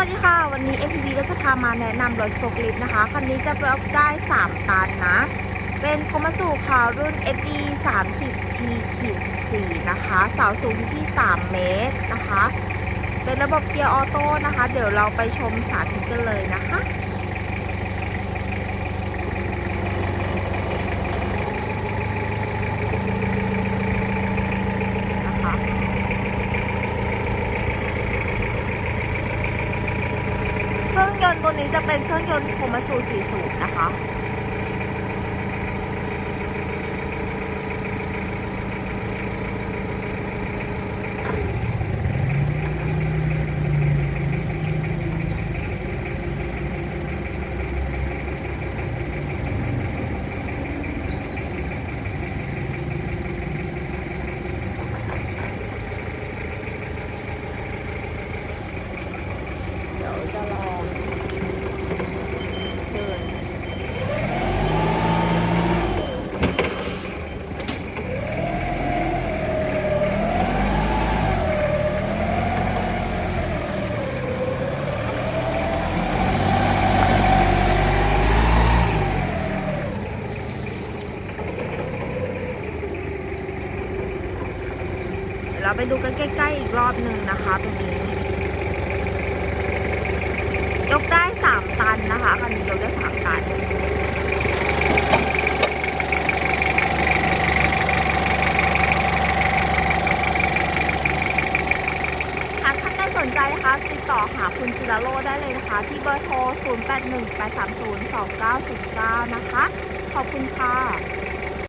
วัสดีค่ะ วันนี้ APV ก็จะพามาแนะนำรถโฟล์คลิฟต์นะคะ คันนี้จะรับได้ 3 ตันนะ เป็นคอมาสูค่ะรุ่น SD 30 P 4นะคะ เสาสูงที่ 3 เมตรนะคะ เป็นระบบเกียร์ออโต้นะคะ เดี๋ยวเราไปชมสาธิตกันเลยนะคะ เค รื่นต์ตัวนี้จะเป็นเครื่องยนต์โคมาสู4สูบนะคะ เดี๋ยวจะลอ เราไปดูกันใกล้ ๆ อีกรอบหนึ่งนะคะตรงนี้ยกได้3ตันนะคะคันนี้ยกได้3ตันหากท่านใดสนใจนะคะติดต่อหาคุณจิราโรได้เลยนะคะ ที่เบอร์โทร 0818302909 นะคะ ขอบคุณค่ะ